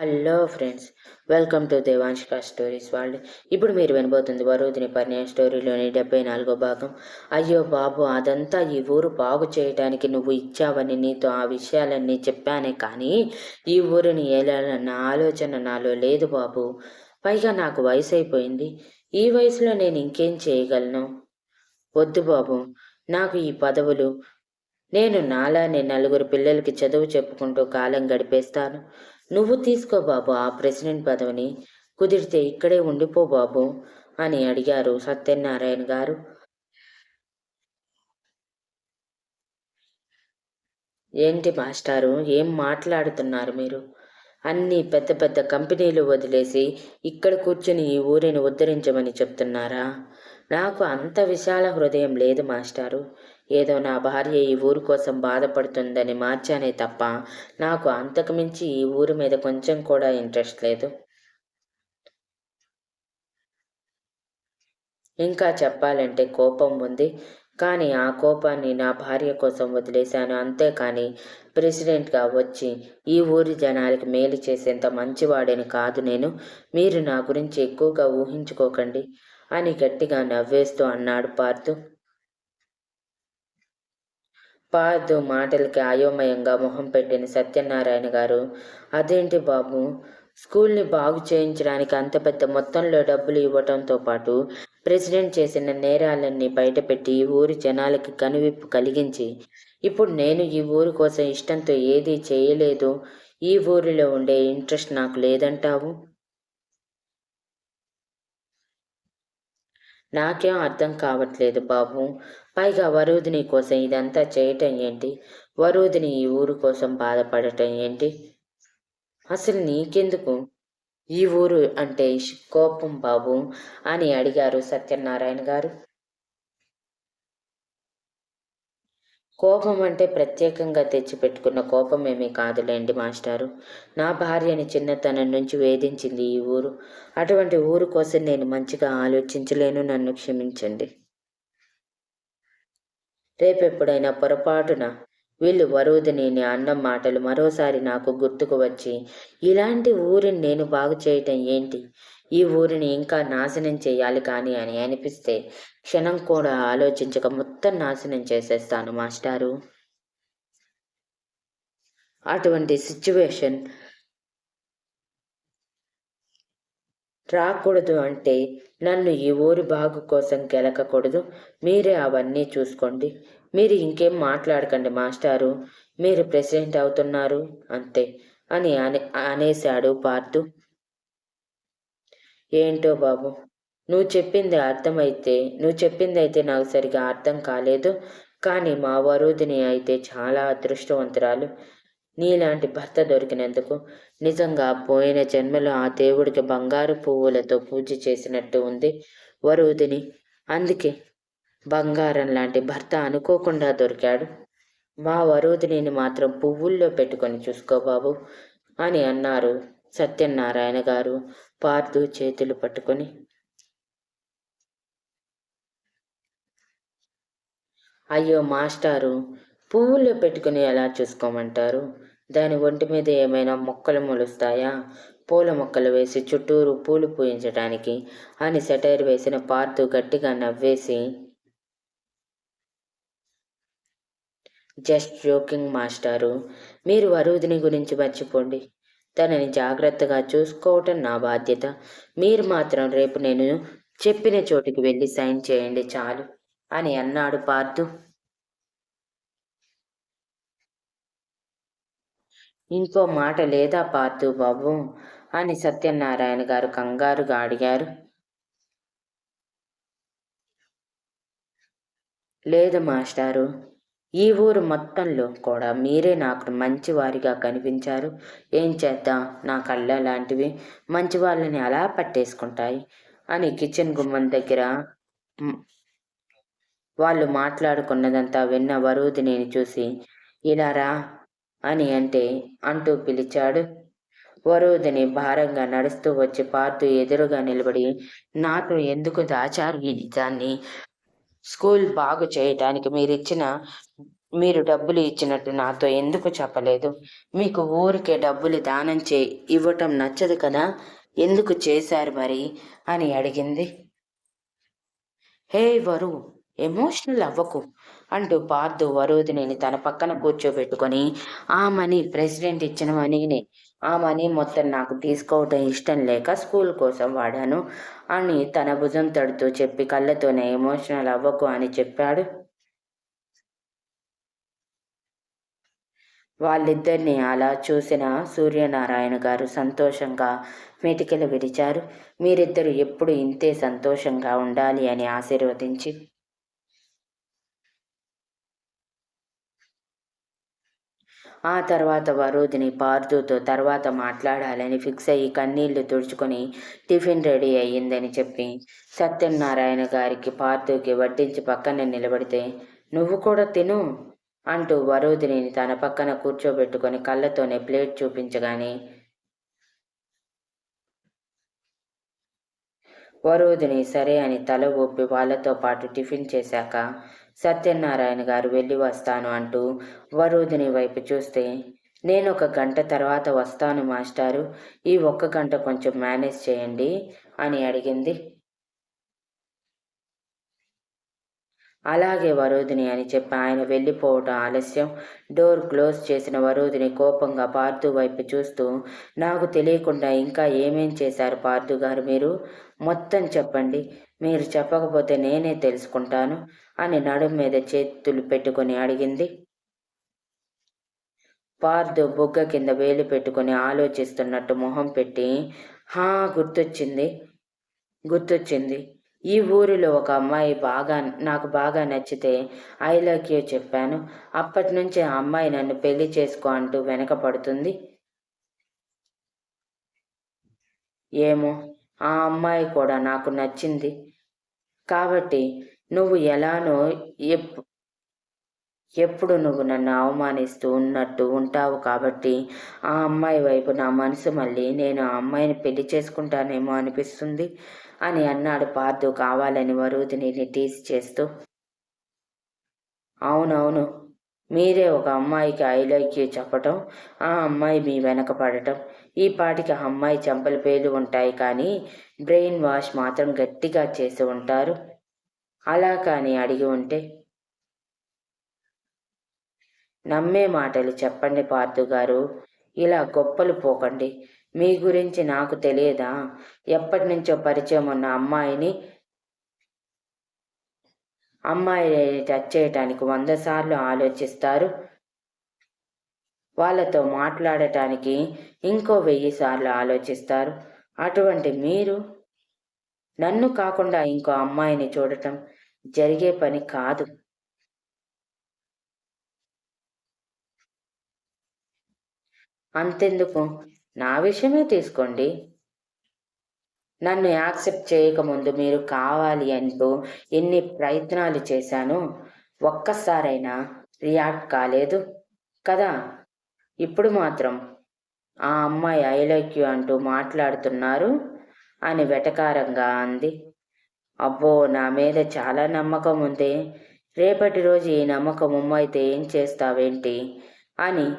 Hello friends welcome to Devanshika stories world ఇప్పుడు మీరు వినబోతుంది వరుదిని పరిణయ స్టోరీలోని డెబ్బై నాలుగో భాగం. అయ్యో బాబు అదంతా ఈ ఊరు బాగు చేయడానికి నువ్వు ఇచ్చావని నీతో ఆ విషయాలన్నీ చెప్పానే కానీ ఈ ఊరిని ఏలాలన్న ఆలోచన నాలో లేదు బాబు. పైగా నాకు వయసు అయిపోయింది ఈ వయసులో నేను ఇంకేం చేయగలను? వద్దు బాబు. నాకు ఈ పదవులు. నేను నాలానే నలుగురు పిల్లలకి చదువు చెప్పుకుంటూ కాలం గడిపేస్తాను. నువ్వు తీసుకో బాబు ఆ ప్రెసిడెంట్ పదవిని. కుదిరితే ఇక్కడే ఉండిపో బాబు అని అడిగారు సత్యనారాయణ గారు. ఏంటి మాస్టారు ఏం మాట్లాడుతున్నారు మీరు? అన్ని పెద్ద పెద్ద కంపెనీలు వదిలేసి ఇక్కడ కూర్చుని ఈ ఊరిని ఉద్ధరించమని చెప్తున్నారా? నాకు అంత విశాల హృదయం లేదు మాస్టారు. ఏదో నా భార్య ఈ ఊరు కోసం బాధపడుతుందని మార్చానే తప్ప నాకు అంతకుమించి ఈ ఊరి మీద కొంచెం కూడా ఇంట్రెస్ట్ లేదు. ఇంకా చెప్పాలంటే కోపం ఉంది. కానీ ఆ కోపాన్ని నా భార్య కోసం వదిలేశాను. అంతేకాని ప్రెసిడెంట్గా వచ్చి ఈ ఊరి జనాలకి మేలు చేసేంత మంచివాడని కాదు నేను. మీరు నా గురించి ఎక్కువగా ఊహించుకోకండి అని గట్టిగా నవ్వేస్తూ అన్నాడు పార్థు. పార్థు మాటలకి అయోమయంగా మొహం పెట్టిన సత్యనారాయణ గారు అదేంటి బాబు స్కూల్ని బాగు చేయించడానికి అంత పెద్ద మొత్తంలో డబ్బులు ఇవ్వటంతో పాటు ప్రెసిడెంట్ చేసిన నేరాలన్నీ బయటపెట్టి ఊరి జనాలకి కనువిప్పు కలిగించి ఇప్పుడు నేను ఈ ఊరు కోసం ఇష్టంతో ఏదీ చేయలేదు ఈ ఊరిలో ఉండే ఇంట్రెస్ట్ నాకు లేదంటావు? నాకేం అర్థం కావట్లేదు బాబు. పైగా వరుదిని కోసం ఇదంతా చేయటం ఏంటి? వరుదిని ఈ ఊరు కోసం బాధపడటం ఏంటి? అసలు నీకెందుకు? ఈ ఊరు అంటే కోపం బాబు అని అడిగారు సత్యనారాయణ గారు. కోపం అంటే ప్రత్యేకంగా తెచ్చిపెట్టుకున్న కోపమేమీ కాదులేండి మాస్టారు. నా భార్యని చిన్నతనం నుంచి వేధించింది ఈ ఊరు. అటువంటి ఊరు కోసం నేను మంచిగా ఆలోచించలేను నన్ను క్షమించండి. రేపెప్పుడైనా పొరపాటున వీళ్ళు వరుదిని అన్నం మాటలు మరోసారి నాకు గుర్తుకు వచ్చి ఇలాంటి ఊరిని నేను బాగు చేయటం ఏంటి? ఈ ఊరిని ఇంకా నాశనం చేయాలి కానీ అని అనిపిస్తే క్షణం కూడా ఆలోచించక మొత్తం నాశనం చేసేస్తాను మాస్టారు. అటువంటి సిచ్యువేషన్ రాకూడదు అంటే నన్ను ఈ ఊరి బాగు కోసం గెలకకూడదు మీరే అవన్నీ చూసుకోండి. మీరు ఇంకేం మాట్లాడకండి మాస్టారు. మీరు ప్రెసిడెంట్ అవుతున్నారు అంతే అని అనే అనేశాడు పార్థు ఏంటో బాబు? నువ్వు చెప్పింది అర్థమైతే నువ్వు చెప్పింది అయితే నాకు సరిగా అర్థం కాలేదు. కానీ మా వరుదిని అయితే చాలా అదృష్టవంతురాలు. నీలాంటి భర్త దొరికినందుకు నిజంగా పోయిన జన్మలో ఆ దేవుడికి బంగారు పువ్వులతో పూజ చేసినట్టు ఉంది వరుదిని. అందుకే బంగారం లాంటి భర్త అనుకోకుండా దొరికాడు. మా వరుదిని మాత్రం పువ్వుల్లో పెట్టుకొని చూసుకో బాబు అని అన్నారు సత్యనారాయణ గారు. పార్దు చేతులు పట్టుకొని. అయ్యో మాస్టారు పువ్వుల్లో పెట్టుకుని ఎలా చూసుకోమంటారు? దాని ఒంటి మీద ఏమైనా మొక్కలు మొలుస్తాయా? పూల మొక్కలు వేసి చుట్టూరు పూలు పూయించడానికి అని సెటైర్ వేసిన పార్థు గట్టిగా నవ్వేసి జస్ట్ జోకింగ్ మాస్టారు. మీరు వరుదిని గురించి మర్చిపోండి. తనని జాగ్రత్తగా చూసుకోవటం నా బాధ్యత. మీరు మాత్రం రేపు నేను చెప్పిన చోటికి వెళ్ళి సైన్ చేయండి చాలు అని అన్నాడు పార్థు. ఇంకో మాట లేదా పార్థు బాబు? అని సత్యనారాయణ గారు కంగారుగా అడిగారు. లేదు మాస్టారు. ఈ ఊరు మొత్తంలో కూడా మీరే నాకు మంచివారిగా కనిపించారు. ఏం చేద్దాం? నా కళ్ళ లాంటివి మంచి వాళ్ళని అలా పట్టేసుకుంటాయి? అని కిచెన్ గుమ్మం దగ్గర వాళ్ళు మాట్లాడుకున్నదంతా విన్న వరుదిని చూసి ఇలా రా అని అంటే అంటూ పిలిచాడు. వరుదిని భారంగా నడుస్తూ వచ్చి పార్తు ఎదురుగా నిలబడి నాతో ఎందుకు దాచారు ఈ నిజాన్ని? స్కూల్ బాగు చేయటానికి మీరిచ్చిన మీరు డబ్బులు ఇచ్చినట్టు నాతో ఎందుకు చెప్పలేదు? మీకు ఊరికే డబ్బులు దానం చే ఇవ్వటం నచ్చదు కదా? ఎందుకు చేశారు మరి? అని అడిగింది. హే వరు ఎమోషనల్ అవ్వకు అంటూ పార్థు వరుదిని తన పక్కన కూర్చోబెట్టుకొని ఆ మనీ ప్రెసిడెంట్ ఇచ్చిన మనీని ఆ మనీ మొత్తం నాకు తీసుకోవటం ఇష్టం లేక స్కూల్ కోసం వాడాను. అని తన భుజం తడుతూ చెప్పి కళ్ళతోనే ఎమోషనల్ అవ్వకు అని చెప్పాడు. వాళ్ళిద్దరిని అలా చూసిన సూర్యనారాయణ గారు సంతోషంగా మెటికలు విడిచారు. మీరిద్దరు ఎప్పుడు ఇంతే సంతోషంగా ఉండాలి అని ఆశీర్వదించి ఆ తర్వాత వరుదిని పార్థుతో తర్వాత మాట్లాడాలని ఫిక్స్ అయ్యి కన్నీళ్ళు తుడుచుకొని టిఫిన్ రెడీ అయ్యిందని చెప్పి సత్యనారాయణ గారికి పార్థుకి వడ్డించి పక్కన నిలబడితే నువ్వు కూడా తిను అంటూ వరుదిని తన పక్కన కూర్చోబెట్టుకొని కళ్ళతోనే ప్లేట్ చూపించగానే వరోధిని సరే అని తల ఊపి వాళ్ళతో పాటు టిఫిన్ చేశాక సత్యనారాయణ గారు వెళ్ళి వస్తాను అంటూ వరోధిని వైపు చూస్తే నేను ఒక గంట తర్వాత వస్తాను మాస్టారు ఈ ఒక్క గంట కొంచెం మేనేజ్ చేయండి అని అడిగింది. అలాగే వరోధిని అని చెప్పి ఆయన వెళ్ళిపోవటం ఆలస్యం. డోర్ క్లోజ్ చేసిన వరోధిని కోపంగా పార్థు వైపు చూస్తూ నాకు తెలియకుండా ఇంకా ఏమేం చేశారు పార్థు గారు మీరు? మొత్తం చెప్పండి. మీరు చెప్పకపోతే నేనే తెలుసుకుంటాను. అని నడుం మీద చేతులు పెట్టుకుని అడిగింది. పార్దు బుగ్గ కింద వేలు పెట్టుకుని ఆలోచిస్తున్నట్టు మొహం పెట్టి హా గుర్తొచ్చింది గుర్తొచ్చింది. ఈ ఊరిలో ఒక అమ్మాయి బాగా నాకు బాగా నచ్చితే ఐ లవ్ యూ చెప్పాను. అప్పటి నుంచి ఆ అమ్మాయి నన్ను పెళ్ళి చేసుకో అంటూ వెనకపడుతుంది ఏమో ఆ అమ్మాయి కూడా నాకు నచ్చింది. కాబట్టి నువ్వు ఎలానో ఎప్పు ఎప్పుడు నువ్వు నన్ను అవమానిస్తూ ఉన్నట్టు ఉంటావు కాబట్టి ఆ అమ్మాయి వైపు నా మనసు మళ్ళీ నేను ఆ అమ్మాయిని పెళ్ళి చేసుకుంటానేమో అనిపిస్తుంది అని అన్నాడు పార్థు కావాలని వరుదిని టీస్ చేస్తూ. అవునవును మీరే ఒక అమ్మాయికి ఐ లైక్ యూ చెప్పటం ఆ అమ్మాయి మీ వెనక పడటం. ఈ పాటికి ఆ అమ్మాయి చెంపల పేలు ఉంటాయి కానీ బ్రెయిన్ వాష్ మాత్రం గట్టిగా చేసి ఉంటారు. అలా కానీ అడిగి ఉంటే నమ్మే మాటలు చెప్పండి పార్థు గారు. ఇలా గొప్పలు పోకండి. మీ గురించి నాకు తెలియదా? ఎప్పటి నుంచో పరిచయం ఉన్న అమ్మాయిని అమ్మాయిని టచ్ చేయటానికి వంద సార్లు ఆలోచిస్తారు. వాళ్ళతో మాట్లాడటానికి ఇంకో వెయ్యి సార్లు ఆలోచిస్తారు. అటువంటి మీరు నన్ను కాకుండా ఇంకో అమ్మాయిని చూడటం జరిగే పని కాదు. అంతెందుకు? నా విషయమే తీసుకోండి. నన్ను యాక్సెప్ట్ చేయకముందు మీరు కావాలి అంటూ ఎన్ని ప్రయత్నాలు చేశాను ఒక్కసారైనా రియాక్ట్ కాలేదు కదా? ఇప్పుడు మాత్రం ఆ అమ్మాయి ఐ లైక్ యూ అంటూ మాట్లాడుతున్నారు అని వెటకారంగా అంది. అబ్బో నా మీద చాలా నమ్మకం ఉంది. రేపటి రోజు ఈ నమ్మకం ఉమ్మైతే ఏం చేస్తావేంటి? అని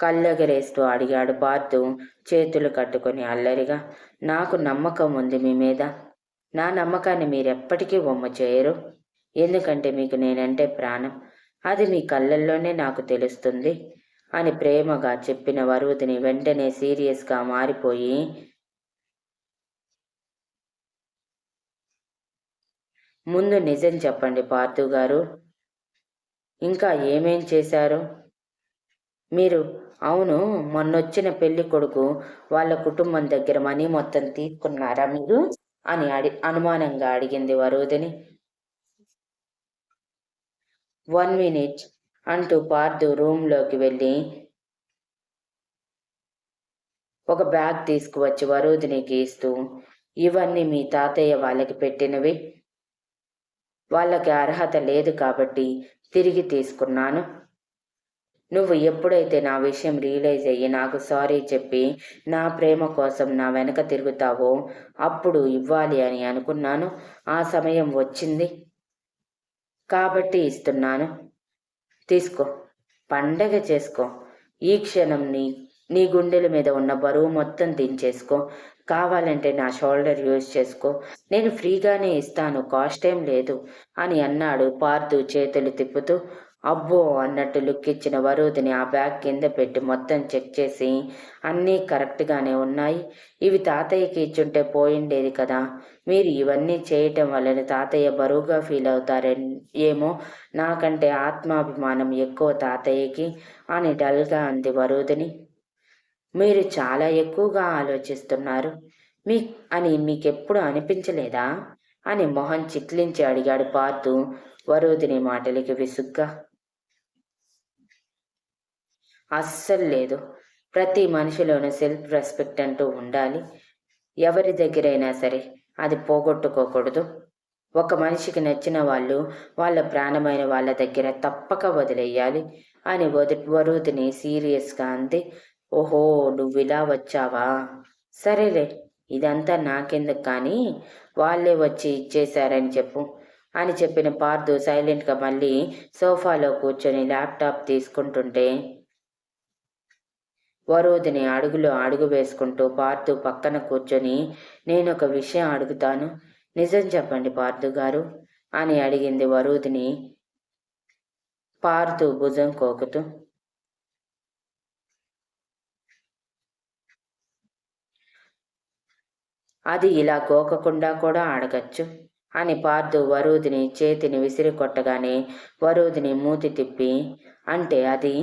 కళ్ళెగరేస్తూ అడిగాడు పార్థు చేతులు కట్టుకొని అల్లరిగా. నాకు నమ్మకం ఉంది మీ మీద. నా నమ్మకాన్ని మీరెప్పటికీ బొమ్మ చేయరు. ఎందుకంటే మీకు నేనంటే ప్రాణం. అది మీ కళ్ళల్లోనే నాకు తెలుస్తుంది. అని ప్రేమగా చెప్పిన వరుదిని వెంటనే సీరియస్గా మారిపోయి ముందు నిజం చెప్పండి పార్థు గారు. ఇంకా ఏమేం చేశారు? మీరు అవును మొన్నొచ్చిన పెళ్ళి కొడుకు వాళ్ళ కుటుంబం దగ్గర మనీ మొత్తం తీసుకున్నారా మీరు? అని అడి అనుమానంగా అడిగింది వరుదిని వన్ మినిట్ అంటూ పార్థు రూమ్లోకి వెళ్ళి ఒక బ్యాగ్ తీసుకువచ్చి వరుదినికి ఇస్తూ ఇవన్నీ మీ తాతయ్య వాళ్ళకి పెట్టినవి. వాళ్ళకి అర్హత లేదు కాబట్టి తిరిగి తీసుకున్నాను. నువ్వు ఎప్పుడైతే నా విషయం రియలైజ్ అయ్యి నాకు సారీ చెప్పి నా ప్రేమ కోసం నా వెనక తిరుగుతావో అప్పుడు ఇవ్వాలి అని అనుకున్నాను. ఆ సమయం వచ్చింది. కాబట్టి ఇస్తున్నాను. తీసుకో. పండగ చేసుకో. ఈ క్షణం నీ నీ గుండెల మీద ఉన్న బరువు మొత్తం దించేసుకో. కావాలంటే నా షోల్డర్ యూజ్ చేసుకో. నేను ఫ్రీగానే ఇస్తాను కాస్ట్ ఏం లేదు అని అన్నాడు పార్థు చేతులు తిప్పుతూ. అబ్బో అన్నట్టు లుక్ ఇచ్చిన వరుదిని ఆ బ్యాగ్ కింద పెట్టి మొత్తం చెక్ చేసి అన్నీ కరెక్ట్గానే ఉన్నాయి. ఇవి తాతయ్యకి ఇచ్చుంటే పోయిండేది కదా. మీరు ఇవన్నీ చేయటం వలన తాతయ్య బరువుగా ఫీల్ అవుతారే ఏమో. నాకంటే ఆత్మాభిమానం ఎక్కువ తాతయ్యకి అని డల్గా అంది వరుదిని. మీరు చాలా ఎక్కువగా ఆలోచిస్తున్నారు. మీ అని మీకెప్పుడు అనిపించలేదా? అని మొహం చిట్లించి అడిగాడు పార్థు వరుదిని మాటలకి విసుగ్గా. అస్సలు లేదు. ప్రతి మనిషిలోనూ సెల్ఫ్ రెస్పెక్ట్ అంటూ ఉండాలి. ఎవరి దగ్గరైనా సరే అది పోగొట్టుకోకూడదు. ఒక మనిషికి నచ్చిన వాళ్ళు వాళ్ళ ప్రాణమైన వాళ్ళ దగ్గర తప్పక వదిలేయాలి అని వది వరుదిని సీరియస్గా అంది ఓహో నువ్వు ఇలా వచ్చావా? సరేలే ఇదంతా నాకెందుకు కానీ వాళ్ళే వచ్చి ఇచ్చేశారని చెప్పు అని చెప్పిన పార్థు సైలెంట్గా మళ్ళీ సోఫాలో కూర్చొని ల్యాప్టాప్ తీసుకుంటుంటే వరోధిని అడుగులో అడుగు వేసుకుంటూ పార్థు పక్కన కూర్చొని నేను ఒక విషయం అడుగుతాను. నిజం చెప్పండి పార్థు గారు అని అడిగింది వరోధిని పార్థు భుజం కోకుతూ అది ఇలా గోకకుండా కూడా అడగచ్చు అని పార్థు వరూదిని చేతిని విసిరి కొట్టగానే వరూదిని మూతి తిప్పి అంటే అది?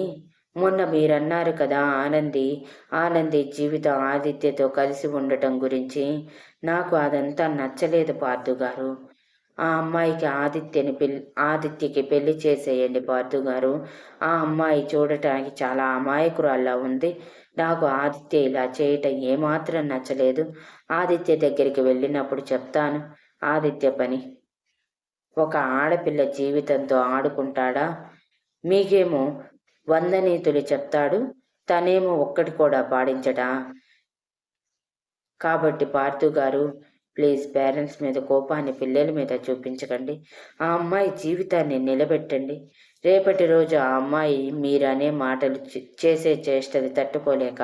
మొన్న మీరన్నారు కదా ఆనంది ఆనంది జీవితం ఆదిత్యతో కలిసి ఉండటం గురించి. నాకు అదంతా నచ్చలేదు పార్థు గారు. ఆ అమ్మాయికి ఆదిత్యని పెళ్ళి ఆదిత్యకి పెళ్ళి చేసేయండి పార్థు గారు. ఆ అమ్మాయి చూడటానికి చాలా అమాయకురాల్లా ఉంది. నాకు ఆదిత్య ఇలా చేయటం ఏమాత్రం నచ్చలేదు. ఆదిత్య దగ్గరికి వెళ్ళినప్పుడు చెప్తాను ఆదిత్య పని. ఒక ఆడపిల్ల జీవితంతో ఆడుకుంటాడా? మీకేమో వందనీతులు చెప్తాడు. తనేమో ఒక్కటి కూడా పాడించడా? కాబట్టి పార్థు గారు ప్లీజ్ పేరెంట్స్ మీద కోపాన్ని పిల్లల మీద చూపించకండి. ఆ అమ్మాయి జీవితాన్ని నిలబెట్టండి. రేపటి రోజు ఆ అమ్మాయి మీరనే మాటలు చేసే చేష్టలు తట్టుకోలేక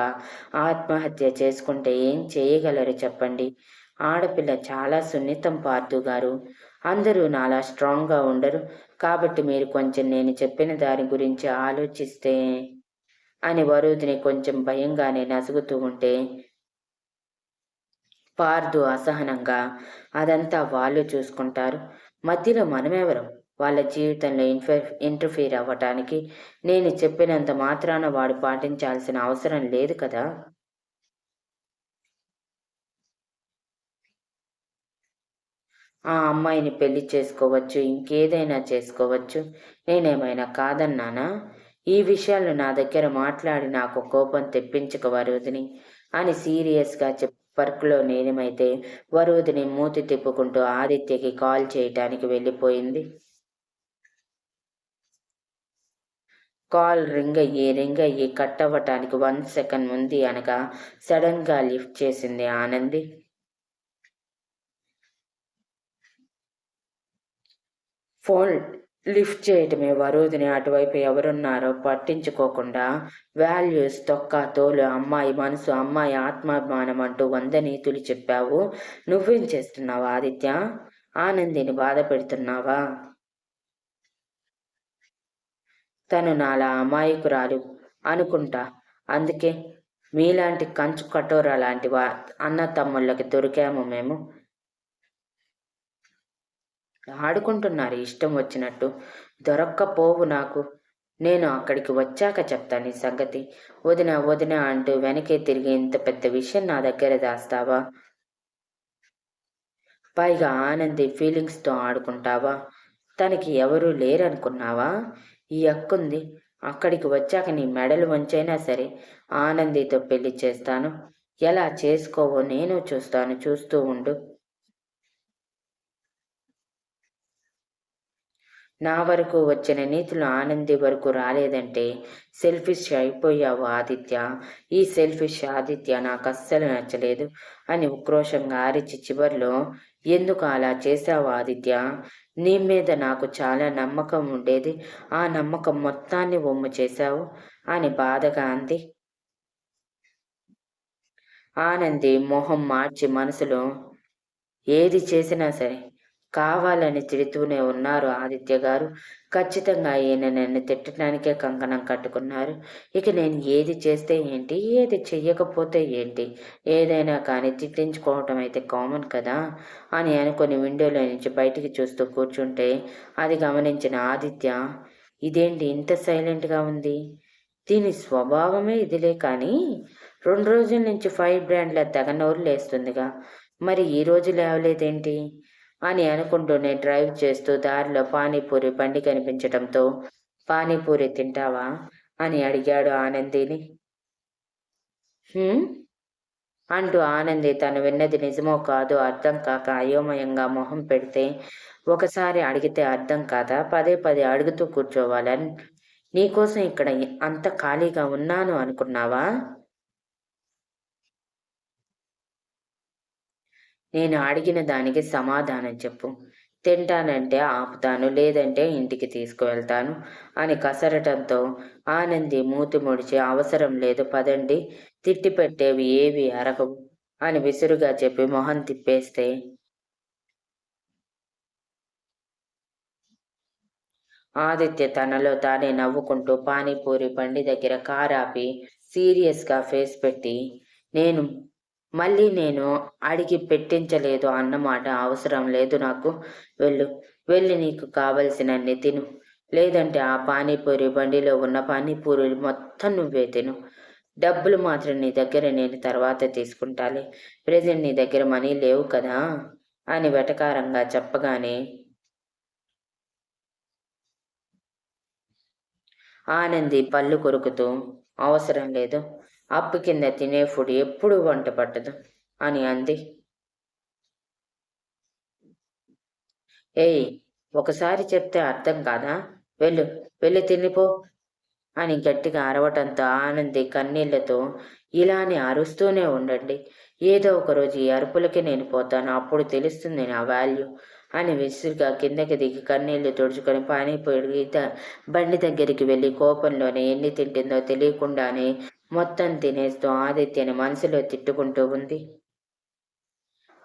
ఆత్మహత్య చేసుకుంటే ఏం చేయగలరు చెప్పండి? ఆడపిల్ల చాలా సున్నితం పార్థు గారు. అందరూ నాలా స్ట్రాంగ్గా ఉండరు. కాబట్టి మీరు కొంచెం నేను చెప్పిన దాని గురించి ఆలోచిస్తే అని వరుదిని కొంచెం భయంగానే నసుగుతూ ఉంటే పార్దు అసహనంగా అదంతా వాళ్ళు చూసుకుంటారు. మధ్యలో మనమెవరం? వాళ్ళ జీవితంలో ఇన్ఫర్ ఇంటర్ఫీర్ అవ్వటానికి నేను చెప్పినంత మాత్రాన వాడు పాటించాల్సిన అవసరం లేదు కదా? ఆ అమ్మాయిని పెళ్ళి చేసుకోవచ్చు ఇంకేదైనా చేసుకోవచ్చు. నేనేమైనా కాదన్నానా? ఈ విషయాలు నా దగ్గర మాట్లాడి నాకు కోపం తెప్పించక వరుదిని అని సీరియస్గా చెప్ వర్క్లో నేనమైతే వరుదిని మూతి తిప్పుకుంటూ ఆదిత్యకి కాల్ చేయటానికి వెళ్ళిపోయింది. కాల్ రింగ్ అయ్యి రింగ్ అయ్యి కట్ అవ్వటానికి వన్ సెకండ్ ఉంది అనగా సడన్గా లిఫ్ట్ చేసింది ఆనంది. ఫోన్ లిఫ్ట్ చేయటమే వరుదిని అటువైపు ఎవరున్నారో పట్టించుకోకుండా వాల్యూస్ తొక్క తోలు అమ్మాయి మనసు అమ్మాయి ఆత్మాభిమానం అంటూ వంద నీతులు చెప్పావు. నువ్వేం చేస్తున్నావా ఆదిత్య? ఆనందిని బాధ పెడుతున్నావా? తను నాలా అమాయకురాలు అనుకుంటా. అందుకే మీలాంటి కంచు కటోర లాంటి వా అన్న తమ్ముళ్ళకి దొరికాము మేము. ఆడుకుంటున్నారు ఇష్టం వచ్చినట్టు. దొరక్కపోవు నాకు. నేను అక్కడికి వచ్చాక చెప్తాను ఈ సంగతి. వదిన వదిన అంటూ వెనకే తిరిగి ఇంత పెద్ద విషయం నా దగ్గర దాస్తావా? పైగా ఆనంది ఫీలింగ్స్తో ఆడుకుంటావా? తనకి ఎవరూ లేరనుకున్నావా? ఈ అక్కుంది అక్కడికి వచ్చాక నీ మెడలు వంచైనా సరే ఆనందితో పెళ్ళి చేస్తాను. ఎలా చేసుకోవో నేను చూస్తాను. చూస్తూ ఉండు. నా వరకు వచ్చిన నీతులు ఆనంది వరకు రాలేదంటే సెల్ఫిష్ అయిపోయావు ఆదిత్య. ఈ సెల్ఫిష్ ఆదిత్య నాకు అస్సలు నచ్చలేదు. అని ఉక్రోషంగా ఆరిచి చివరిలో ఎందుకు అలా చేశావు ఆదిత్య? నీ మీద నాకు చాలా నమ్మకం ఉండేది. ఆ నమ్మకం మొత్తాన్ని ఒమ్ము చేశావు? అని బాధగా అంది. ఆనంది మొహం మార్చి మనసులో ఏది చేసినా సరే కావాలని తిడుతూనే ఉన్నారు ఆదిత్య గారు. ఖచ్చితంగా ఈయన నన్ను తిట్టడానికే కంకణం కట్టుకున్నారు. ఇక నేను ఏది చేస్తే ఏంటి ఏది చెయ్యకపోతే ఏంటి? ఏదైనా కానీ తిట్టించుకోవటం అయితే కామన్ కదా అని అనుకుని విండోలో నుంచి బయటికి చూస్తూ కూర్చుంటే అది గమనించిన ఆదిత్య ఇదేంటి ఇంత సైలెంట్గా ఉంది? దీని స్వభావమే ఇదిలే కానీ రెండు రోజుల నుంచి ఫైవ్ బ్రాండ్ల తెగ నోరు లేస్తుందిగా మరి ఈ రోజు లేవలేదేంటి? అని అనుకుంటూనే డ్రైవ్ చేస్తూ దారిలో పానీపూరి బండి కనిపించడంతో పానీపూరి తింటావా? అని అడిగాడు ఆనందిని. అంటూ ఆనంది తను విన్నది నిజమో కాదు అర్థం కాక అయోమయంగా మొహం పెడితే ఒకసారి అడిగితే అర్థం కాదా? పదే పదే అడుగుతూ కూర్చోవాలని. నీకోసం ఇక్కడ అంత ఖాళీగా ఉన్నాను అనుకున్నావా? నేను అడిగిన దానికి సమాధానం చెప్పు. తింటానంటే ఆపుతాను లేదంటే ఇంటికి తీసుకువెళ్తాను అని కసరటంతో ఆనంది మూతి ముడిచి అవసరం లేదు పదండి తిట్టి పెట్టేవి ఏవి అరగవు అని విసురుగా చెప్పి మొహం తిప్పేస్తే ఆదిత్య తనలో తానే నవ్వుకుంటూ పానీపూరి బండి దగ్గర కారాపి సీరియస్గా ఫేస్ పెట్టి నేను మళ్ళీ నేను అడిగి పెట్టించలేదు అన్నమాట అవసరం లేదు నాకు. వెళ్ళు వెళ్ళి నీకు కావలసినన్ని తిను. లేదంటే ఆ పానీపూరి బండిలో ఉన్న పానీపూరి మొత్తం నువ్వే తిను. డబ్బులు మాత్రం నీ దగ్గర నేను తర్వాత తీసుకుంటాలి. ప్రజెంట్ నీ దగ్గర మనీ లేవు కదా? అని వెటకారంగా చెప్పగానే ఆనంది పళ్ళు కొరుకుతూ అవసరం లేదు. అప్పు కింద తినే ఫుడ్ ఎప్పుడు వంట పట్టదు అని అంది. ఏయ్ ఒకసారి చెప్తే అర్థం కాదా? వెళ్ళు వెళ్ళి తినిపో అని గట్టిగా అరవటంతో ఆనంది కన్నీళ్ళతో ఇలానే అరుస్తూనే ఉండండి. ఏదో ఒకరోజు ఈ అరుపులకి నేను పోతాను అప్పుడు తెలుస్తుంది నా వాల్యూ అని విసురుగా కిందకి దిగి కన్నీళ్ళు తుడుచుకొని పానీపూరి బండి దగ్గరికి వెళ్ళి కోపంలోనే ఎన్ని తింటుందో తెలియకుండానే మొత్తం తినేస్తూ ఆదిత్యని మనసులో తిట్టుకుంటూ ఉంది.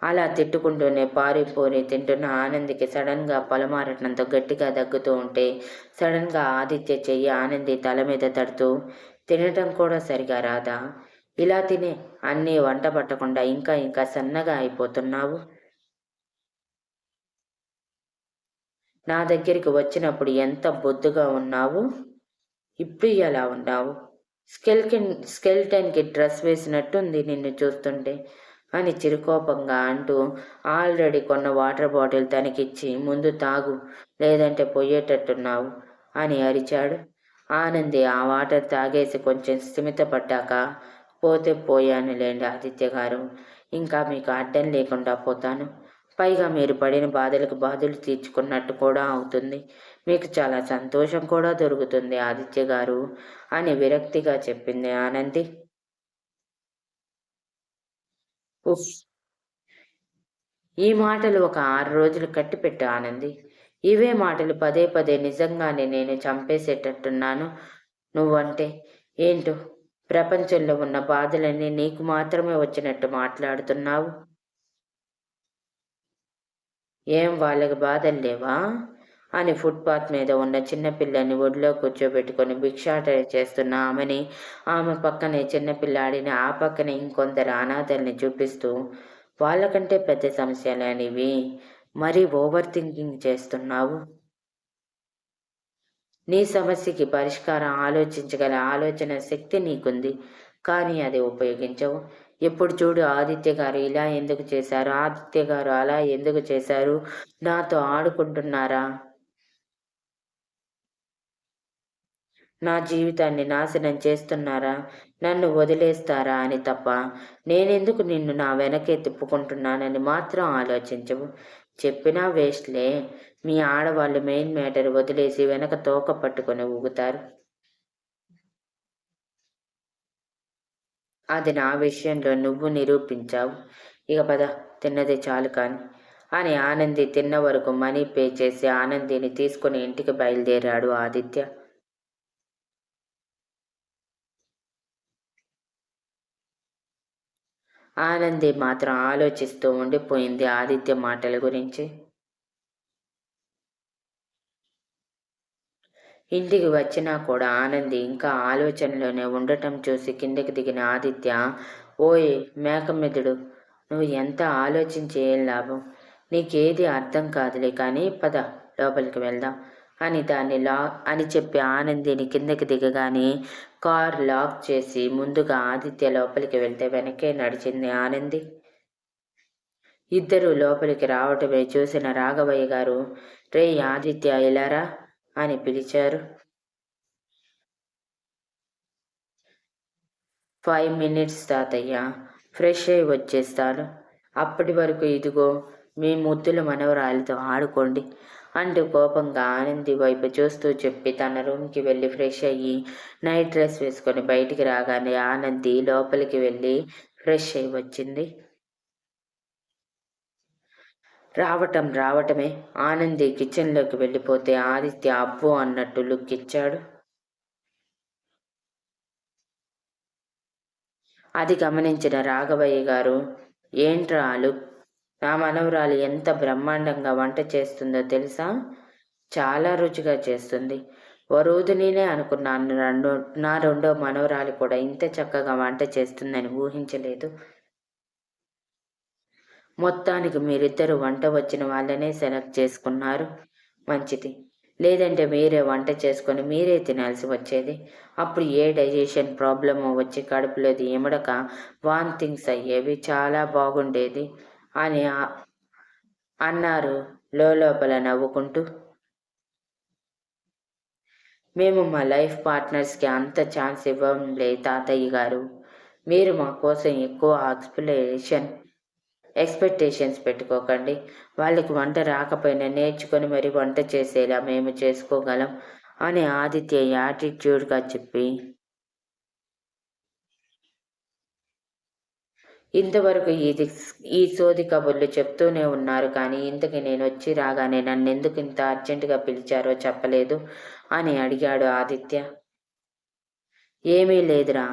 అలా తిట్టుకుంటూనే పారిపోని తింటున్న ఆనందికి సడన్గా పొలమారటంతో గట్టిగా దగ్గుతూ ఉంటే సడన్గా ఆదిత్య చెయ్యి ఆనంది తల మీద తడుతూ తినటం కూడా సరిగా రాదా? ఇలా తినే అన్నీ వంట పట్టకుండా ఇంకా ఇంకా సన్నగా అయిపోతున్నావు? నా దగ్గరికి వచ్చినప్పుడు ఎంత బొద్దుగా ఉన్నావు? ఇప్పుడు ఎలా ఉన్నావు? స్కెల్కిన్ స్కెల్టన్కి డ్రెస్ వేసినట్టుంది నిన్ను చూస్తుంటే. అని చిరుకోపంగా అంటూ ఆల్రెడీ కొన్న వాటర్ బాటిల్ తనకిచ్చి ముందు తాగు లేదంటే పోయేటట్టున్నావు అని అరిచాడు. ఆనంది ఆ వాటర్ తాగేసి కొంచెం స్థిమితపడ్డాక పోతే పోయానులేండి ఆదిత్య గారు ఇంకా మీకు అడ్డం లేకుండా పోతాను. పైగా మీరు పడిన బాధలకు బాధలు తీర్చుకున్నట్టు కూడా అవుతుంది. మీకు చాలా సంతోషం కూడా దొరుకుతుంది ఆదిత్య గారు అని విరక్తిగా చెప్పింది ఆనంది. ఉఫ్. ఈ మాటలు ఒక ఆరు రోజులు కట్టిపెట్టు ఆనంది. ఇవే మాటలు పదే పదే నిజంగానే నేను చంపేసేటట్టున్నాను. నువ్వంటే ఏంటో? ప్రపంచంలో ఉన్న బాధలన్నీ నీకు మాత్రమే వచ్చినట్టు మాట్లాడుతున్నావు. ఏం వాళ్ళకి బాధలు లేవా? అని ఫుట్పాత్ మీద ఉన్న చిన్నపిల్లని ఒడిలో కూర్చోబెట్టుకొని భిక్షాటన చేస్తున్న ఆమెని ఆమె పక్కనే చిన్నపిల్లాడిని ఆ పక్కనే ఇంకొందరు అనాథల్ని చూపిస్తూ వాళ్ళకంటే పెద్ద సమస్యలు అనేవి మరీ ఓవర్ థింకింగ్ చేస్తున్నావు. నీ సమస్యకి పరిష్కారం ఆలోచించగల ఆలోచన శక్తి నీకుంది. కానీ అది ఉపయోగించవు. ఎప్పుడు చూడు ఆదిత్య గారు ఇలా ఎందుకు చేశారు? ఆదిత్య గారు అలా ఎందుకు చేశారు? నాతో ఆడుకుంటున్నారా? నా జీవితాన్ని నాశనం చేస్తున్నారా? నన్ను వదిలేస్తారా అని తప్ప నేనెందుకు నిన్ను నా వెనకే తిప్పుకుంటున్నానని మాత్రం ఆలోచించవు. చెప్పినా వేస్ట్లే మీ ఆడవాళ్ళు మెయిన్ మ్యాటర్ వదిలేసి వెనక తోక పట్టుకొని ఊగుతారు. అది నా విషయంలో నువ్వు నిరూపించావు. ఇక పద తిన్నది చాలు కాని. అని ఆనంది తిన్న వరకు మనీ పే చేసి ఆనందిని తీసుకుని ఇంటికి బయలుదేరాడు ఆదిత్య. ఆనంది మాత్రం ఆలోచిస్తూ ఉండిపోయింది ఆదిత్య మాటల గురించి. ఇంటికి వచ్చినా కూడా ఆనంది ఇంకా ఆలోచనలోనే ఉండటం చూసి కిందకి దిగిన ఆదిత్య ఓయ్ మేకమెదుడు నువ్వు ఎంత ఆలోచించి ఏం లాభం? నీకేది అర్థం కాదులే కానీ పద లోపలికి వెళ్దాం అని దాన్ని లా అని చెప్పి ఆనందిని కిందకి దిగగానే కార్ లాక్ చేసి ముందుగా ఆదిత్య లోపలికి వెళ్తే వెనకే నడిచింది ఆనంది. ఇద్దరు లోపలికి రావటమే చూసిన రాఘవయ్య గారు రే ఆదిత్య ఇలారా అని పిలిచారు. ఫైవ్ మినిట్స్ తాతయ్య ఫ్రెష్ అయి వచ్చేస్తాను. అప్పటి వరకు ఇదిగో మీ ముద్దుల మనవరాలతో ఆడుకోండి. అంటూ కోపంగా ఆనంది వైపు చూస్తూ చెప్పి తన రూమ్కి వెళ్ళి ఫ్రెష్ అయ్యి నైట్ డ్రెస్ వేసుకొని బయటికి రాగానే ఆనంది లోపలికి వెళ్ళి ఫ్రెష్ అయి వచ్చింది. రావటం రావటమే. ఆనంది కిచెన్లోకి వెళ్ళిపోతే ఆదిత్య అబ్బు అన్నట్టు లుక్ ఇచ్చాడు. అది గమనించిన రాఘవయ్య గారు ఏంట్రా లుక్? నా మనవరాలు ఎంత బ్రహ్మాండంగా వంట చేస్తుందో తెలుసా? చాలా రుచిగా చేస్తుంది. వరుదినినే అనుకున్నాను రెండు నా రెండో మనవరాలు కూడా ఇంత చక్కగా వంట చేస్తుందని ఊహించలేదు. మొత్తానికి మీరిద్దరు వంట వచ్చిన వాళ్ళనే సెలెక్ట్ చేసుకున్నారు. మంచిది. లేదంటే మీరే వంట చేసుకొని మీరే తినాల్సి వచ్చేది. అప్పుడు ఏ డైజెషన్ ప్రాబ్లమో వచ్చి కడుపులోది ఇమడక వాంతింగ్స్ అయ్యేవి చాలా బాగుండేది. అని అన్నారు లోపల నవ్వుకుంటూ. మేము మా లైఫ్ పార్ట్నర్స్కి అంత ఛాన్స్ ఇవ్వంలే తాతయ్య గారు. మీరు మా కోసం ఎక్కువ ఎక్స్ప్లెనేషన్ ఎక్స్పెక్టేషన్స్ పెట్టుకోకండి. వాళ్ళకి వంట రాకపోయినా నేర్చుకొని మరి వంట చేసేలా మేము చేసుకోగలం అని ఆదిత్య యాటిట్యూడ్గా చెప్పి ఇంతవరకు ఇది ఈ సోది కబుర్లు చెప్తూనే ఉన్నారు కానీ ఇంతకి నేను వచ్చి రాగానే నన్ను ఎందుకు ఇంత అర్జెంటుగా పిలిచారో చెప్పలేదు అని అడిగాడు ఆదిత్య. ఏమీ లేదురా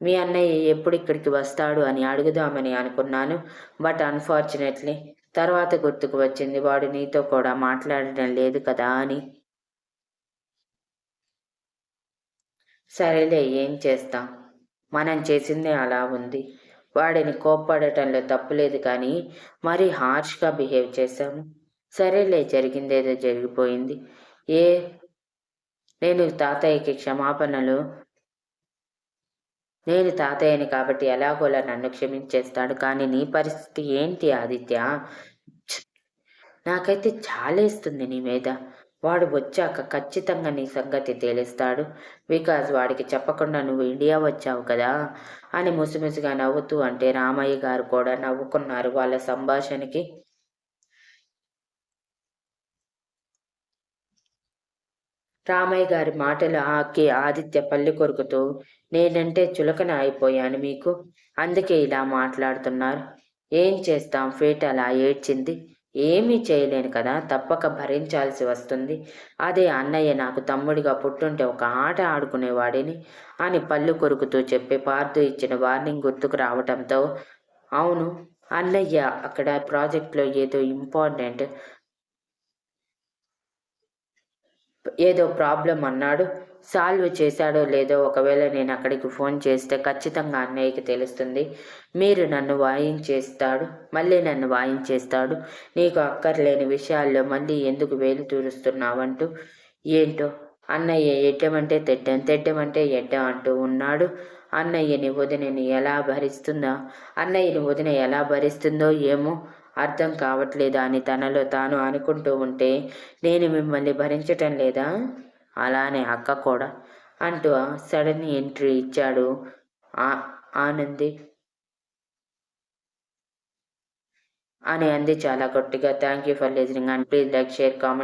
మీ అన్నయ్య ఎప్పుడు ఇక్కడికి వస్తాడు అని అడుగుదామని అనుకున్నాను బట్ అన్ఫార్చునేట్లీ తర్వాత గుర్తుకు వచ్చింది వాడు నీతో కూడా మాట్లాడడం లేదు కదా అని. సరేలే ఏం చేస్తాం? మనం చేసిందే అలా ఉంది. వాడిని కోప్పడటంలో తప్పులేదు కానీ మరీ హార్ష్గా బిహేవ్ చేశాము సరేలే జరిగిందేదో జరిగిపోయింది. ఏ నేను తాతయ్యకి క్షమాపణలు నేను తాతయ్యని కాబట్టి ఎలాగోలా నన్ను క్షమించేస్తాడు కానీ నీ పరిస్థితి ఏంటి ఆదిత్య? నాకైతే చాలేస్తుంది నీ మీద. వాడు వచ్చాక ఖచ్చితంగా నీ సంగతి తేలిస్తాడు. వికాస్ వాడికి చెప్పకుండా నువ్వు ఇండియా వచ్చావు కదా? అని ముసిముసిగా నవ్వుతూ అంటే రామయ్య గారు కూడా నవ్వుకున్నారు వాళ్ళ సంభాషణకి. రామయ్య గారి మాటలు ఆకి ఆదిత్య పల్లి కొరుకుతూ నేనంటే చులకన అయిపోయాను మీకు. అందుకే ఇలా మాట్లాడుతున్నారు. ఏం చేస్తాం? ఫేట్ అలా ఏడ్చింది. ఏమీ చేయలేను కదా తప్పక భరించాల్సి వస్తుంది. అదే అన్నయ్య నాకు తమ్ముడిగా పుట్టుంటే ఒక ఆట ఆడుకునేవాడిని అని పళ్ళు కొరుకుతూ చెప్పి పార్తు ఇచ్చిన వార్నింగ్ గుర్తుకు రావటంతో అవును అన్నయ్య అక్కడ ప్రాజెక్ట్లో ఏదో ఇంపార్టెంట్ ఏదో ప్రాబ్లం అన్నాడు. సాల్వ్ చేశాడో లేదో ఒకవేళ నేను అక్కడికి ఫోన్ చేస్తే ఖచ్చితంగా అన్నయ్యకి తెలుస్తుంది. మీరు నన్ను వాయించేస్తాడు మళ్ళీ నన్ను వాయించేస్తాడు నీకు అక్కర్లేని విషయాల్లో మళ్ళీ ఎందుకు వేలు తూరుస్తున్నావంటూ? ఏంటో? అన్నయ్య ఎడ్డమంటే తెడ్డం తెడ్డమంటే ఎడ్డం అంటూ ఉన్నాడు. అన్నయ్యని వదినని ఎలా భరిస్తుందా అన్నయ్యని వదిన ఎలా భరిస్తుందో ఏమో అర్థం కావట్లేదా అని తనలో తాను అనుకుంటూ ఉంటే నేను మిమ్మల్ని భరించటం లేదా? అలానే అక్క కూడా అంటూ సడన్ ఎంట్రీ ఇచ్చాడు ఆనంది. అని అంది చాలా గట్టిగా. Thank you for listening and please like share comment.